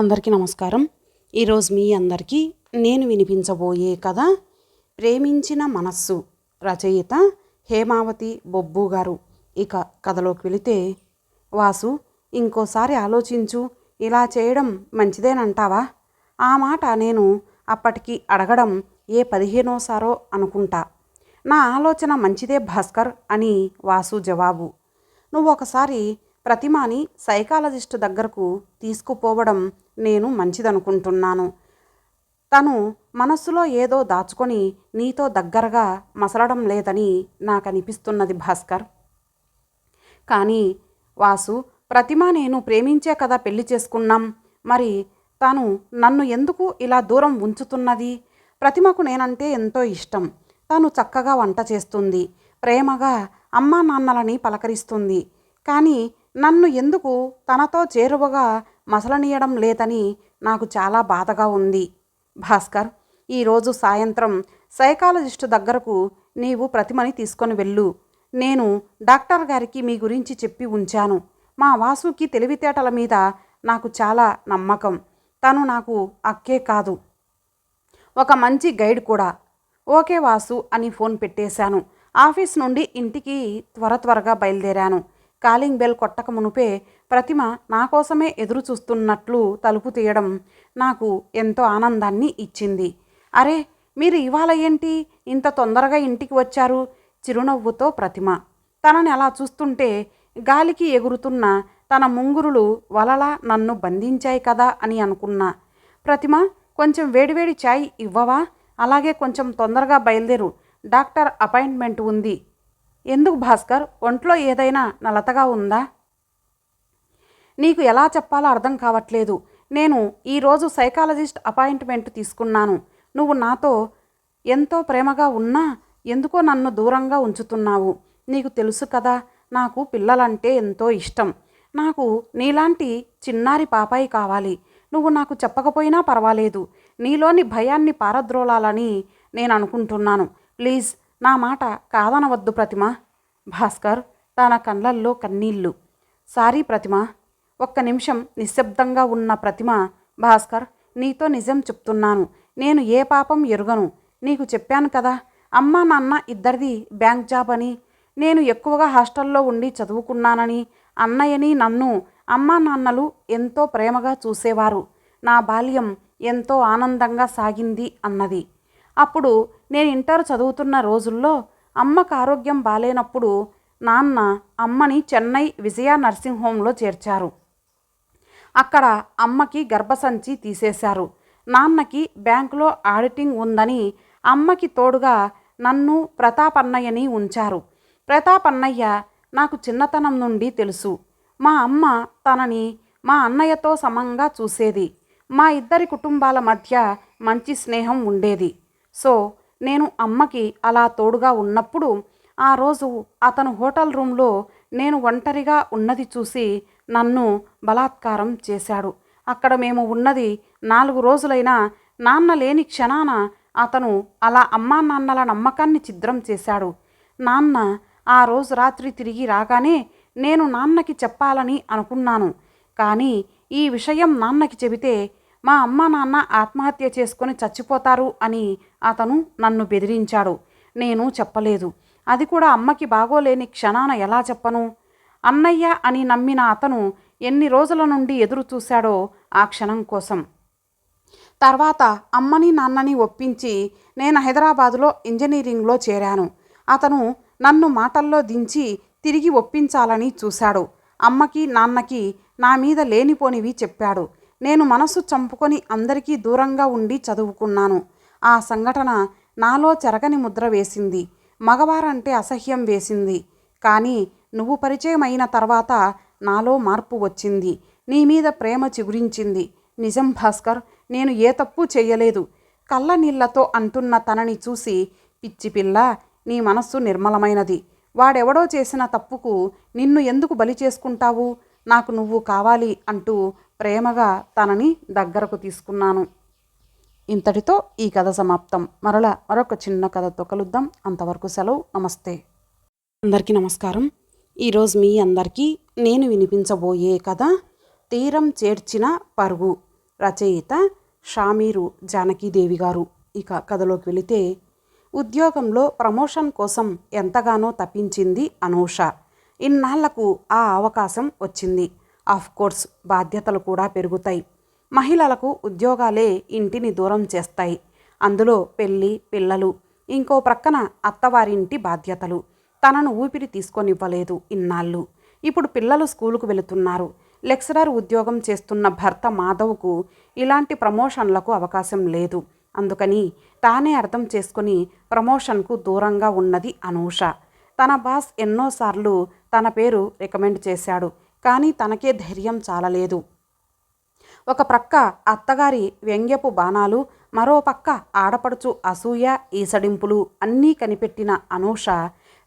అందరికీ నమస్కారం. ఈరోజు మీ అందరికీ నేను వినిపించబోయే కథ ప్రేమించిన మనస్సు రచయిత హేమావతి బొబ్బు గారు. ఇక కథలోకి వెళితే వాసు ఇంకోసారి ఆలోచించు. ఇలా చేయడం మంచిదేనంటావా? ఆ మాట నేను అప్పటికి అడగడం ఏ పదిహేనోసారో అనుకుంటా. నా ఆలోచన మంచిదే భాస్కర్ అని వాసు జవాబు. నువ్వు ఒకసారి ప్రతిమాని సైకాలజిస్ట్ దగ్గరకు తీసుకుపోవడం నేను మంచిదనుకుంటున్నాను. తను మనస్సులో ఏదో దాచుకొని నీతో దగ్గరగా మసలడం లేదని నాకు అనిపిస్తున్నది భాస్కర్. కానీ వాసు ప్రతిమ నేను ప్రేమించే కదా పెళ్ళి చేసుకున్నాం. మరి తను నన్ను ఎందుకు ఇలా దూరం ఉంచుతున్నది? ప్రతిమకు నేనంటే ఎంతో ఇష్టం. తను చక్కగా వంట చేస్తుంది. ప్రేమగా అమ్మా నాన్నలని పలకరిస్తుంది. కానీ నన్ను ఎందుకు తనతో చేరువగా మసలనీయడం లేదని నాకు చాలా బాధగా ఉంది. భాస్కర్ ఈరోజు సాయంత్రం సైకాలజిస్టు దగ్గరకు నీవు ప్రతిమని తీసుకొని వెళ్ళు. నేను డాక్టర్ గారికి మీ గురించి చెప్పి ఉంచాను. మా వాసుకి తెలివితేటల మీద నాకు చాలా నమ్మకం. తను నాకు అక్కే కాదు. ఒక మంచి గైడ్ కూడా. ఓకే వాసు అని ఫోన్ పెట్టేశాను. ఆఫీస్ నుండి ఇంటికి త్వర త్వరగా బయలుదేరాను. కాలింగ్ బెల్ కొట్టక మునుపే ప్రతిమ నా కోసమే ఎదురు చూస్తున్నట్లు తలుపు తీయడం నాకు ఎంతో ఆనందాన్ని ఇచ్చింది. అరే మీరు ఇవాళ ఏంటి? ఇంత తొందరగా ఇంటికి వచ్చారు? చిరునవ్వుతో ప్రతిమ. తనని అలా చూస్తుంటే గాలికి ఎగురుతున్న తన ముంగురులు వలలా నన్ను బంధించాయి కదా అని అనుకున్నా. ప్రతిమ కొంచెం వేడివేడి ఛాయ్ ఇవ్వవా? అలాగే కొంచెం తొందరగా బయలుదేరు. డాక్టర్ అపాయింట్మెంట్ ఉంది. ఎందుకు భాస్కర్? ఒంట్లో ఏదైనా నలతగా ఉందా? నీకు ఎలా చెప్పాలో అర్థం కావట్లేదు. నేను ఈరోజు సైకాలజిస్ట్ అపాయింట్మెంట్ తీసుకున్నాను. నువ్వు నాతో ఎంతో ప్రేమగా ఉన్నా ఎందుకో నన్ను దూరంగా ఉంచుతున్నావు. నీకు తెలుసు కదా నాకు పిల్లలంటే ఎంతో ఇష్టం. నాకు నీలాంటి చిన్నారి పాపాయి కావాలి. నువ్వు నాకు చెప్పకపోయినా పర్వాలేదు. నీలోని భయాన్ని పారద్రోలాలని నేను అనుకుంటున్నాను. ప్లీజ్ నా మాట కాదనవద్దు ప్రతిమ. భాస్కర్ తన కళ్ళల్లో కన్నీళ్ళు. సారీ ప్రతిమ. ఒక్క నిమిషం నిశ్శబ్దంగా ఉన్న ప్రతిమ భాస్కర్ నీతో నిజం చెప్తున్నాను. నేను ఏ పాపం ఎరుగను? నీకు చెప్పాను కదా అమ్మా నాన్న ఇద్దరిది బ్యాంక్ జాబ్ అని. నేను ఎక్కువగా హాస్టల్లో ఉండి చదువుకున్నానని అన్నయ్యని నన్ను అమ్మా నాన్నలు ఎంతో ప్రేమగా చూసేవారు. నా బాల్యం ఎంతో ఆనందంగా సాగింది అన్నది. అప్పుడు నేను ఇంటర్ చదువుతున్న రోజుల్లో అమ్మకు ఆరోగ్యం బాలేనప్పుడు నాన్న అమ్మని చెన్నై విజయ నర్సింగ్ హోంలో చేర్చారు. అక్కడ అమ్మకి గర్భసంచి తీసేశారు. నాన్నకి బ్యాంకులో ఆడిటింగ్ ఉందని అమ్మకి తోడుగా నన్ను ప్రతాపన్నయ్యని ఉంచారు. ప్రతాపన్నయ్య నాకు చిన్నతనం నుండి తెలుసు. మా అమ్మ తనని మా అన్నయ్యతో సమంగా చూసేది. మా ఇద్దరి కుటుంబాల మధ్య మంచి స్నేహం ఉండేది. సో నేను అమ్మకి అలా తోడుగా ఉన్నప్పుడు ఆ రోజు అతను హోటల్ రూమ్లో నేను ఒంటరిగా ఉన్నది చూసి నన్ను బలాత్కారం చేశాడు. అక్కడ మేము ఉన్నది నాలుగు రోజులైనా నాన్న లేని క్షణాన అతను అలా అమ్మా నాన్నల నమ్మకాన్ని ఛిద్రం చేశాడు. నాన్న ఆ రోజు రాత్రి తిరిగి రాగానే నేను నాన్నకి చెప్పాలని అనుకున్నాను. కానీ ఈ విషయం నాన్నకి చెబితే మా అమ్మ నాన్న ఆత్మహత్య చేసుకొని చచ్చిపోతారు అని అతను నన్ను బెదిరించాడు. నేను చెప్పలేదు. అది కూడా అమ్మకి బాగోలేని క్షణాన ఎలా చెప్పను? అన్నయ్య అని నమ్మిన అతను ఎన్ని రోజుల నుండి ఎదురు చూశాడో ఆ క్షణం కోసం. తర్వాత అమ్మని నాన్నని ఒప్పించి నేను హైదరాబాదులో ఇంజనీరింగ్లో చేరాను. అతను నన్ను మాటల్లో దించి తిరిగి ఒప్పించాలని చూశాడు. అమ్మకి నాన్నకి నా మీద లేనిపోనివి చెప్పాడు. నేను మనసు చంపుకొని అందరికీ దూరంగా ఉండి చదువుకున్నాను. ఆ సంఘటన నాలో చెరగని ముద్ర వేసింది. మగవారంటే అసహ్యం వేసింది. కానీ నువ్వు పరిచయం అయిన తర్వాత నాలో మార్పు వచ్చింది. నీ మీద ప్రేమ చిగురించింది. నిజం భాస్కర్ నేను ఏ తప్పు చేయలేదు. కళ్ళ నీళ్ళతో అంటున్న తనని చూసి పిచ్చి పిల్ల నీ మనస్సు నిర్మలమైనది. వాడెవడో చేసిన తప్పుకు నిన్ను ఎందుకు బలి చేసుకుంటావు? నాకు నువ్వు కావాలి అంటూ ప్రేమగా తనని దగ్గరకు తీసుకున్నాను. ఇంతటితో ఈ కథ సమాప్తం. మరల మరొక చిన్న కథతో కలుద్దాం. అంతవరకు సెలవు. నమస్తే. అందరికీ నమస్కారం. ఈరోజు మీ అందరికీ నేను వినిపించబోయే కథ తీరం చేర్చిన పరుగు రచయిత షామీరు జానకీదేవి గారు. ఇక కథలోకి వెళితే ఉద్యోగంలో ప్రమోషన్ కోసం ఎంతగానో తప్పించింది అనూష. ఇన్నాళ్ళకు ఆ అవకాశం వచ్చింది. కోర్స్ బాధ్యతలు కూడా పెరుగుతాయి. మహిళలకు ఉద్యోగాలే ఇంటిని దూరం చేస్తాయి. అందులో పెళ్ళి పిల్లలు ఇంకో ప్రక్కన అత్తవారింటి బాధ్యతలు. తనను ఊపిరి తీసుకొనివ్వలేదు ఇన్నాళ్ళు. ఇప్పుడు పిల్లలు స్కూలుకు వెళుతున్నారు. లెక్చరర్ ఉద్యోగం చేస్తున్న భర్త మాధవ్కు ఇలాంటి ప్రమోషన్లకు అవకాశం లేదు. అందుకని తానే అర్థం చేసుకుని ప్రమోషన్కు దూరంగా ఉన్నది అనూష. తన బాస్ ఎన్నోసార్లు తన పేరు రికమెండ్ చేశాడు. కానీ తనకే ధైర్యం చాలలేదు. ఒక ప్రక్క అత్తగారి వ్యంగ్యపు బాణాలు మరో పక్క ఆడపడుచు అసూయ ఈసడింపులు అన్నీ కనిపెట్టిన అనూష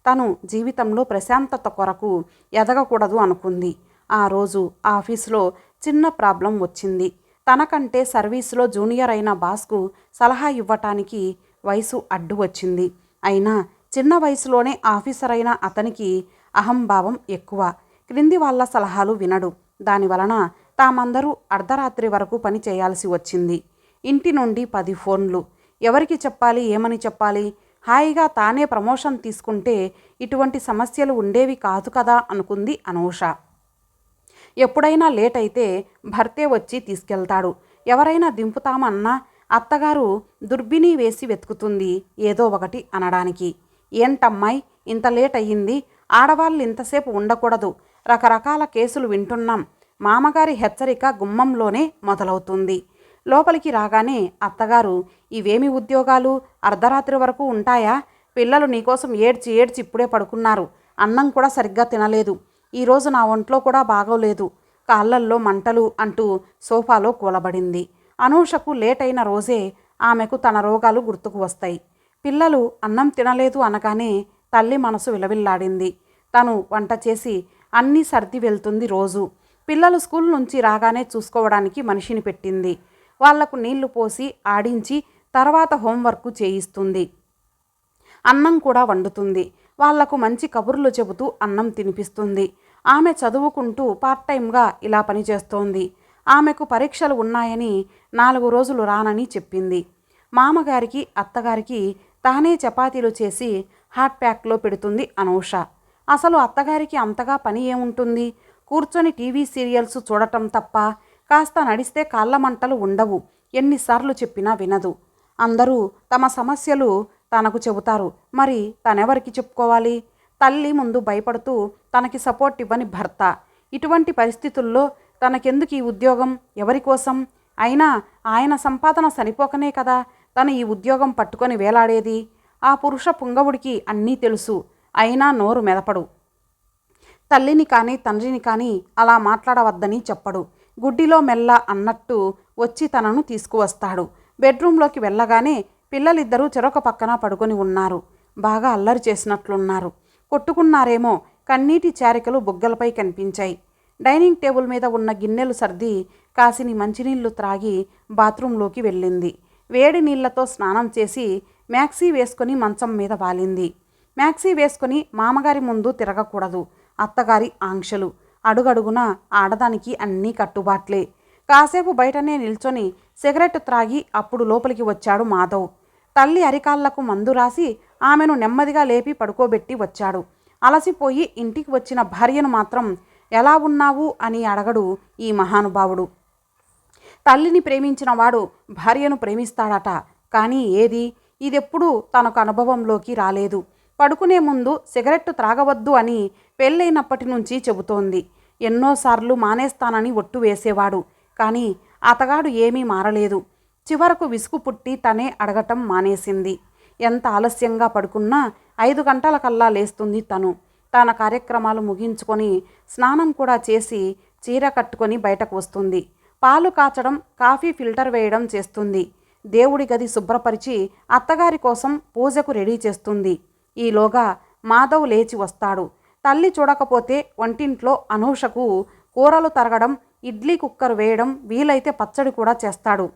తను జీవితంలో ప్రశాంతత కొరకు ఎదగకూడదు అనుకుంది. ఆ రోజు ఆఫీసులో చిన్న ప్రాబ్లం వచ్చింది. తనకంటే సర్వీసులో జూనియర్ అయిన బాస్కు సలహా ఇవ్వటానికి వయసు అడ్డు వచ్చింది. అయినా చిన్న వయసులోనే ఆఫీసర్ అయిన అతనికి అహంభావం ఎక్కువ. క్రింది వాళ్ళ సలహాలు వినడు. దానివలన తామందరూ అర్ధరాత్రి వరకు పని చేయాల్సి వచ్చింది. ఇంటి నుండి పది ఫోన్లు. ఎవరికి చెప్పాలి? ఏమని చెప్పాలి? హాయిగా తానే ప్రమోషన్ తీసుకుంటే ఇటువంటి సమస్యలు ఉండేవి కాదు కదా అనుకుంది అనూష. ఎప్పుడైనా లేట్ అయితే భర్తే వచ్చి తీసుకెళ్తాడు. ఎవరైనా దింపుతామన్నా అత్తగారు దుర్బిని వేసి వెతుకుతుంది ఏదో ఒకటి అనడానికి. ఏంటమ్మాయి ఇంత లేట్ అయ్యింది ఆడవాళ్ళు ఇంతసేపు ఉండకూడదు. రకరకాల కేసులు వింటున్నాం. మామగారి హెచ్చరిక గుమ్మంలోనే మొదలవుతుంది. లోపలికి రాగానే అత్తగారు ఇవేమి ఉద్యోగాలు? అర్ధరాత్రి వరకు ఉంటాయా? పిల్లలు నీకోసం ఏడ్చి ఏడ్చి ఇప్పుడే పడుకున్నారు. అన్నం కూడా సరిగ్గా తినలేదు. ఈరోజు నా ఒంట్లో కూడా బాగోలేదు. కాళ్ళల్లో మంటలు అంటూ సోఫాలో కూలబడింది. అనూషకు లేట్ అయిన రోజే ఆమెకు తన రోగాలు గుర్తుకు వస్తాయి. పిల్లలు అన్నం తినలేదు అనగానే తల్లి మనసు విలవిల్లాడింది. తను వంట చేసి అన్నీ సర్ది వెళ్తుంది రోజు. పిల్లలు స్కూల్ నుంచి రాగానే చూసుకోవడానికి మనిషిని పెట్టింది. వాళ్ళకు నీళ్ళు పోసి ఆడించి తర్వాత హోంవర్క్ చేయిస్తుంది. అన్నం కూడా వండుతుంది. వాళ్ళకు మంచి కబుర్లు చెబుతూ అన్నం తినిపిస్తుంది. ఆమె చదువుకుంటూ పార్ట్ టైంగా ఇలా పనిచేస్తోంది ఆమెకు పరీక్షలు ఉన్నాయని నాలుగు రోజులు రానని చెప్పింది. మామగారికి అత్తగారికి తానే చపాతీలు చేసి హాట్ ప్యాక్లో పెడుతుంది అనూష. అసలు అత్తగారికి అంతగా పని ఏముంటుంది? కూర్చొని టీవీ సీరియల్స్ చూడటం తప్ప కాస్త నడిస్తే కాళ్ళ మంటలు ఉండవు ఎన్నిసార్లు చెప్పినా వినదు. అందరూ తమ సమస్యలు తనకు చెబుతారు. మరి తనెవరికి చెప్పుకోవాలి? తల్లి ముందు భయపడుతూ తనకి సపోర్ట్ ఇవ్వని భర్త. ఇటువంటి పరిస్థితుల్లో తనకెందుకు ఈ ఉద్యోగం? ఎవరి కోసం? అయినా ఆయన సంపాదన సరిపోకనే కదా తను ఈ ఉద్యోగం పట్టుకొని వేలాడేది? ఆ పురుష పుంగవుడికి అన్నీ తెలుసు. అయినా నోరు మెదపడు. తల్లిని కానీ తండ్రిని కానీ అలా మాట్లాడవద్దని చెప్పడు. గుడ్డిలో మెల్ల అన్నట్టు వచ్చి తనను తీసుకువస్తాడు. బెడ్రూంలోకి వెళ్ళగానే పిల్లలిద్దరూ చెరొక పక్కన పడుకొని ఉన్నారు. బాగా అల్లరి చేసినట్లున్నారు. కొట్టుకున్నారేమో కన్నీటి చారికలు బుగ్గలపై కనిపించాయి. డైనింగ్ టేబుల్ మీద ఉన్న గిన్నెలు సర్ది కాసిని మంచినీళ్ళు త్రాగి బాత్రూంలోకి వెళ్ళింది. వేడి నీళ్ళతో స్నానం చేసి మ్యాక్సీ వేసుకొని మంచం మీద వాలింది. మ్యాక్సీ వేసుకుని మామగారి ముందు తిరగకూడదు. అత్తగారి ఆంక్షలు. అడుగడుగున ఆడదానికి అన్నీ కట్టుబాట్లే. కాసేపు బయటనే నిల్చొని సిగరెట్ త్రాగి అప్పుడు లోపలికి వచ్చాడు మాధవ్. తల్లి అరికాళ్ళకు మందు రాసి ఆమెను నెమ్మదిగా లేపి పడుకోబెట్టి వచ్చాడు. అలసిపోయి ఇంటికి వచ్చిన భార్యను మాత్రం ఎలా ఉన్నావు? అని అడగడు ఈ మహానుభావుడు. తల్లిని ప్రేమించిన వాడు భార్యను ప్రేమిస్తాడట. కానీ ఏది? ఇదెప్పుడూ తనకు అనుభవంలోకి రాలేదు. పడుకునే ముందు సిగరెట్టు త్రాగవద్దు అని పెళ్ళైనప్పటి నుంచి చెబుతోంది. ఎన్నోసార్లు మానేస్తానని ఒట్టు వేసేవాడు. కానీ అతగాడు ఏమీ మారలేదు. చివరకు విసుగు పుట్టి తనే అడగటం మానేసింది. ఎంత ఆలస్యంగా పడుకున్నా ఐదు గంటల కల్లా లేస్తుంది తను. తన కార్యక్రమాలు ముగించుకొని స్నానం కూడా చేసి చీర కట్టుకొని బయటకు వస్తుంది. పాలు కాచడం కాఫీ ఫిల్టర్ వేయడం చేస్తుంది. దేవుడి గది శుభ్రపరిచి అత్తగారి కోసం పూజకు రెడీ చేస్తుంది. ఈలోగా మాధవ్ లేచి వస్తాడు. తల్లి చూడకపోతే వంటింట్లో అనూషకు కూరలు తరగడం ఇడ్లీ కుక్కర్ వేయడం వీలైతే పచ్చడి కూడా చేస్తాడు.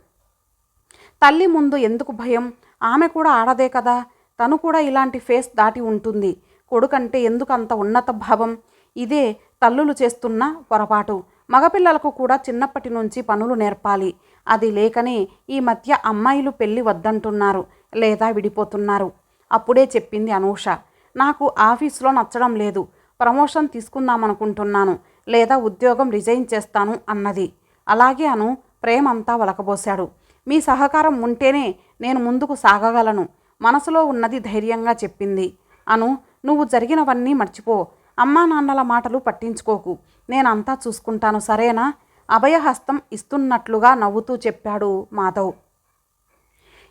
తల్లి ముందు ఎందుకు భయం? ఆమె కూడా ఆడదే కదా. తను కూడా ఇలాంటి ఫేస్ దాటి ఉంటుంది. కొడుకంటే ఎందుకు అంత ఉన్నత భావం? ఇదే తల్లులు చేస్తున్న పొరపాటు. మగపిల్లలకు కూడా చిన్నప్పటి నుంచి పనులు నేర్పాలి. అది లేకనే ఈ మధ్య అమ్మాయిలు పెళ్ళి వద్దంటున్నారు లేదా విడిపోతున్నారు. అప్పుడే చెప్పింది అనూష. నాకు ఆఫీసులో నచ్చడం లేదు. ప్రమోషన్ తీసుకుందామనుకుంటున్నాను. లేదా ఉద్యోగం రిజైన్ చేస్తాను అన్నది. అలాగే అను ప్రేమంతా వలకబోశాడు. మీ సహకారం ఉంటేనే నేను ముందుకు సాగగలను. మనసులో ఉన్నది ధైర్యంగా చెప్పింది. అను నువ్వు జరిగినవన్నీ మర్చిపో. అమ్మా నాన్నల మాటలు పట్టించుకోకు. నేనంతా చూసుకుంటాను సరేనా? అభయహస్తం ఇస్తున్నట్లుగా నవ్వుతూ చెప్పాడు మాధవ్.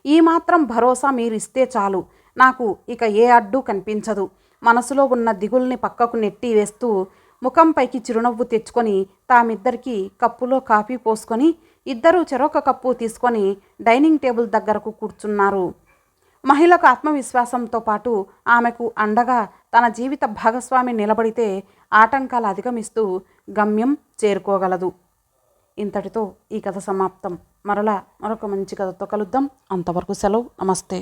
ఈ మాత్రం భరోసా మీరిస్తే చాలు. నాకు ఇక ఏ అడ్డు కనిపించదు. మనసులో ఉన్న దిగుల్ని పక్కకు నెట్టి వేస్తూ ముఖంపైకి చిరునవ్వు తెచ్చుకొని తామిద్దరికీ కప్పులో కాఫీ పోసుకొని ఇద్దరూ చెరొక కప్పు తీసుకొని డైనింగ్ టేబుల్ దగ్గరకు కూర్చున్నారు. మహిళకు ఆత్మవిశ్వాసంతో పాటు ఆమెకు అండగా తన జీవిత భాగస్వామి నిలబడితే ఆటంకాలు అధిగమిస్తూ గమ్యం చేరుకోగలదు. ఇంతటితో ఈ కథ సమాప్తం. మరలా మరొక మంచి కథతో కలుద్దాం. అంతవరకు సెలవు. నమస్తే.